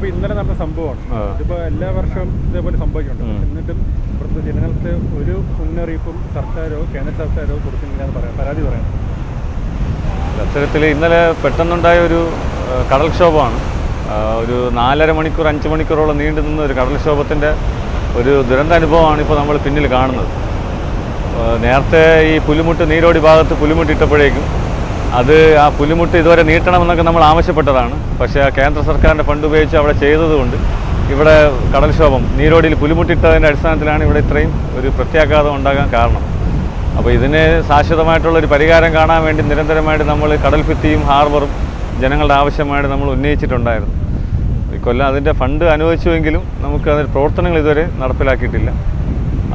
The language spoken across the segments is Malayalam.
ഇതിപ്പോ ഇന്നലെ നടന്ന സംഭവമാണ്. ഇതിപ്പോ എല്ലാ വർഷവും ഇതേപോലെ സംഭവിക്കുന്നുണ്ട്. എന്നിട്ടും ഇവിടുത്തെ ജനങ്ങൾക്ക് ഒരു മുന്നറിയിപ്പും സർക്കാരോ കേന്ദ്ര സർക്കാരോ കൊടുക്കുന്നില്ല എന്ന് പറയാം. പരാതി പറയാം. അത്തരത്തിൽ ഇന്നലെ പെട്ടെന്നുണ്ടായ ഒരു കടൽക്ഷോഭമാണ്. ഒരു നാലര മണിക്കൂർ അഞ്ച് മണിക്കൂറോളം നീണ്ടു നിന്ന ഒരു കടൽക്ഷോഭത്തിന്റെ ഒരു ദുരന്ത അനുഭവമാണ് ഇപ്പോൾ നമ്മൾ പിന്നിൽ കാണുന്നത്. നേരത്തെ ഈ പുലിമുട്ട് നീരോടി ഭാഗത്ത് പുലിമുട്ട് ഇട്ടപ്പോഴേക്കും അത് ആ പുലിമുട്ട് ഇതുവരെ നീട്ടണം എന്നൊക്കെ നമ്മൾ ആവശ്യപ്പെട്ടതാണ്. പക്ഷേ ആ കേന്ദ്ര സർക്കാരിന്റെ ഫണ്ട് ഉപയോഗിച്ച് അവിടെ ചെയ്തതുകൊണ്ട് ഇവിടെ കടൽക്ഷോഭം നീരോടിയിൽ പുലിമുട്ടിട്ടതിന്റെ അടിസ്ഥാനത്തിലാണ് ഇവിടെ ഇത്രയും ഒരു പ്രത്യാഘാതം ഉണ്ടാകാൻ കാരണം. അപ്പോൾ ഇതിന് ശാശ്വതമായിട്ടുള്ള ഒരു പരിഹാരം കാണാൻ വേണ്ടി നിരന്തരമായിട്ട് നമ്മൾ കടൽ ഭിത്തിയും ഹാർബറും ജനങ്ങളുടെ ആവശ്യമായിട്ട് നമ്മൾ ഉന്നയിച്ചിട്ടുണ്ടായിരുന്നു. കൊല്ലം അതിന്റെ ഫണ്ട് അനുവദിച്ചുവെങ്കിലും നമുക്ക് അതിന്റെ പ്രവർത്തനങ്ങൾ ഇതുവരെ നടപ്പിലാക്കിയിട്ടില്ല.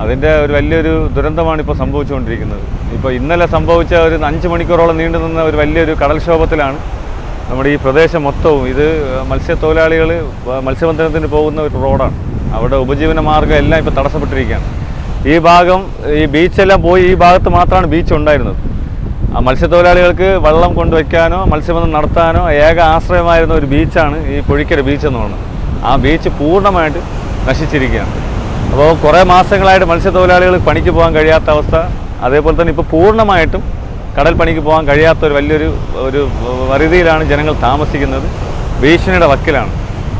അതിന്റെ ഒരു വലിയൊരു ദുരന്തമാണ് ഇപ്പോൾ സംഭവിച്ചുകൊണ്ടിരിക്കുന്നത്. ഇപ്പോൾ ഇന്നലെ സംഭവിച്ച ഒരു അഞ്ച് മണിക്കൂറോളം നീണ്ടു നിന്ന ഒരു വലിയൊരു കടൽക്ഷോഭത്തിലാണ് നമ്മുടെ ഈ പ്രദേശം മൊത്തവും. ഇത് മത്സ്യത്തൊഴിലാളികൾ മത്സ്യബന്ധനത്തിന് പോകുന്ന ഒരു റോഡാണ്. അവിടെ ഉപജീവന മാർഗം എല്ലാം ഇപ്പോൾ തടസ്സപ്പെട്ടിരിക്കുകയാണ്. ഈ ഭാഗം ഈ ബീച്ചെല്ലാം പോയി ഈ ഭാഗത്ത് മാത്രമാണ് ബീച്ച് ഉണ്ടായിരുന്നത്. ആ മത്സ്യത്തൊഴിലാളികൾക്ക് വെള്ളം കൊണ്ടുവയ്ക്കാനോ മത്സ്യബന്ധനം നടത്താനോ ഏക ആശ്രയമായിരുന്ന ഒരു ബീച്ചാണ് ഈ പൊഴിക്കര ബീച്ച് എന്ന് പറയുന്നത്. ആ ബീച്ച് പൂർണമായിട്ട് നശിച്ചിരിക്കുകയാണ്. അപ്പോൾ കുറേ മാസങ്ങളായിട്ട് മത്സ്യത്തൊഴിലാളികൾ പണിക്ക് പോകാൻ കഴിയാത്ത അവസ്ഥ. അതേപോലെ തന്നെ ഇപ്പോൾ പൂർണമായിട്ടും കടൽ പണിക്ക് പോകാൻ കഴിയാത്ത ഒരു വലിയൊരു ഒരു വരുതിയിലാണ് ജനങ്ങൾ താമസിക്കുന്നത്. ഭീഷണിയുടെ വക്കിലാണ്.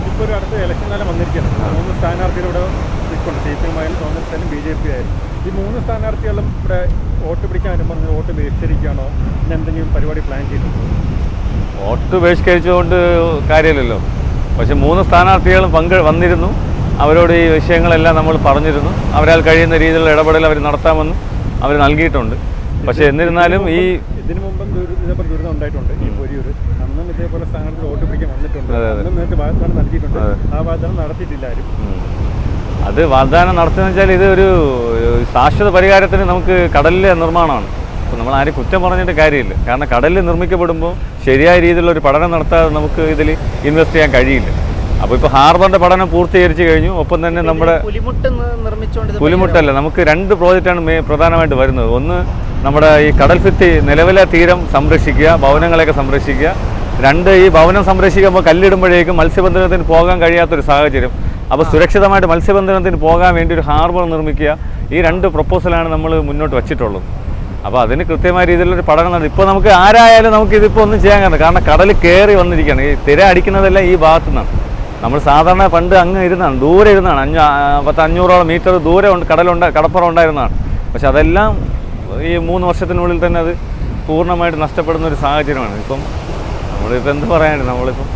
ഇപ്പോൾ ഒരു അടുത്ത ഇലക്ഷൻ കാലം വന്നിരിക്കുകയാണ്. മൂന്ന് സ്ഥാനാർത്ഥികളുടെ നിൽക്കുന്നുണ്ട് സി പി എം ആയാലും കോൺഗ്രസ് ആയാലും ബി ജെ പി ആയാലും. ഈ മൂന്ന് സ്ഥാനാർത്ഥികളും ഇവിടെ വോട്ട് പിടിക്കാൻ പറഞ്ഞ് വോട്ട് ബഹിഷ്കരിക്കുകയാണോ പിന്നെ എന്തെങ്കിലും പരിപാടി പ്ലാൻ ചെയ്തിട്ടുണ്ടോ വോട്ട് ബഹിഷ്കരിച്ചുകൊണ്ട് കാര്യമില്ലല്ലോ. പക്ഷെ മൂന്ന് സ്ഥാനാർത്ഥികളും പങ്ക് വന്നിരുന്നു. അവരോട് ഈ വിഷയങ്ങളെല്ലാം നമ്മൾ പറഞ്ഞിരുന്നു. അവരാൽ കഴിയുന്ന രീതിയിലുള്ള ഇടപെടൽ അവർ നടത്താമെന്ന് അവർ നൽകിയിട്ടുണ്ട്. പക്ഷേ എന്നിരുന്നാലും ഈ ഇതിനു മുമ്പ് ദുരി- ഇതേപോലെ ദുരിതം ഉണ്ടായിട്ടുണ്ട്. ഈ പൊരിയൂർ അന്നും ഇതേപോലെ സ്ഥാനാർത്ഥി വോട്ട് പിടിക്കാൻ വന്നിട്ടുണ്ട്. അതെ, അതെ. അന്നും നിങ്ങൾക്ക് വാഗ്ദാനം നൽകിയിട്ടുണ്ട്. ആ വാഗ്ദാനം നടത്തിയിട്ടില്ല ആരും അത് വാഗ്ദാനം നടത്തുന്ന വെച്ചാൽ ഇത് ഒരു ശാശ്വത പരിഹാരത്തിന് നമുക്ക് കടലിലെ നിർമ്മാണമാണ്. അപ്പോൾ നമ്മൾ ആരും കുറ്റം പറഞ്ഞിട്ട് കാര്യമില്ല. കാരണം കടലിൽ നിർമ്മിക്കപ്പെടുമ്പോൾ ശരിയായ രീതിയിലുള്ള ഒരു പഠനം നടത്താതെ നമുക്ക് ഇതിൽ ഇൻവെസ്റ്റ് ചെയ്യാൻ കഴിയില്ല. അപ്പോൾ ഇപ്പോൾ ഹാർബറിന്റെ പഠനം പൂർത്തീകരിച്ച് കഴിഞ്ഞു. ഒപ്പം തന്നെ നമ്മുടെ പുലിമുട്ടല്ല നമുക്ക് രണ്ട് പ്രോജക്റ്റാണ് പ്രധാനമായിട്ട് വരുന്നത്. ഒന്ന് നമ്മുടെ ഈ കടൽ ഭിത്തി നിലവിലെ തീരം സംരക്ഷിക്കുക ഭവനങ്ങളെയൊക്കെ സംരക്ഷിക്കുക. രണ്ട് ഈ ഭവനം സംരക്ഷിക്കുമ്പോൾ കല്ലിടുമ്പോഴേക്കും മത്സ്യബന്ധനത്തിന് പോകാൻ കഴിയാത്തൊരു സാഹചര്യം. അപ്പോൾ സുരക്ഷിതമായിട്ട് മത്സ്യബന്ധനത്തിന് പോകാൻ വേണ്ടി ഒരു ഹാർബർ നിർമ്മിക്കുക. ഈ രണ്ട് പ്രപ്പോസലാണ് നമ്മൾ മുന്നോട്ട് വച്ചിട്ടുള്ളത്. അപ്പോൾ അതിന് കൃത്യമായ രീതിയിലൊരു പഠനം നടത്തി. ഇപ്പോൾ നമുക്ക് ആരായാലും നമുക്ക് ഇതിപ്പോൾ ഒന്നും ചെയ്യാൻ കാരണം കാരണം കടൽ കയറി വന്നിരിക്കുകയാണ്. ഈ തിര അടിക്കുന്നതെല്ലാം ഈ ഭാഗത്തു നിന്നാണ് നമ്മൾ സാധാരണ പണ്ട് അങ്ങ് ഇരുന്നാണ് ദൂരെ ഇരുന്നാണ്. അഞ്ഞൂ ആ, പത്ത് അഞ്ഞൂറോളം മീറ്റർ ദൂരെ ഉണ്ട് കടലുണ്ട് കടപ്പുറം ഉണ്ടായിരുന്നതാണ് പക്ഷെ അതെല്ലാം ഈ മൂന്ന് വർഷത്തിനുള്ളിൽ തന്നെ അത് പൂർണമായിട്ട് നഷ്ടപ്പെടുന്ന ഒരു സാഹചര്യമാണ്. ഇപ്പം നമ്മളിപ്പോൾ എന്ത് പറയാനുണ്ട് നമ്മളിപ്പം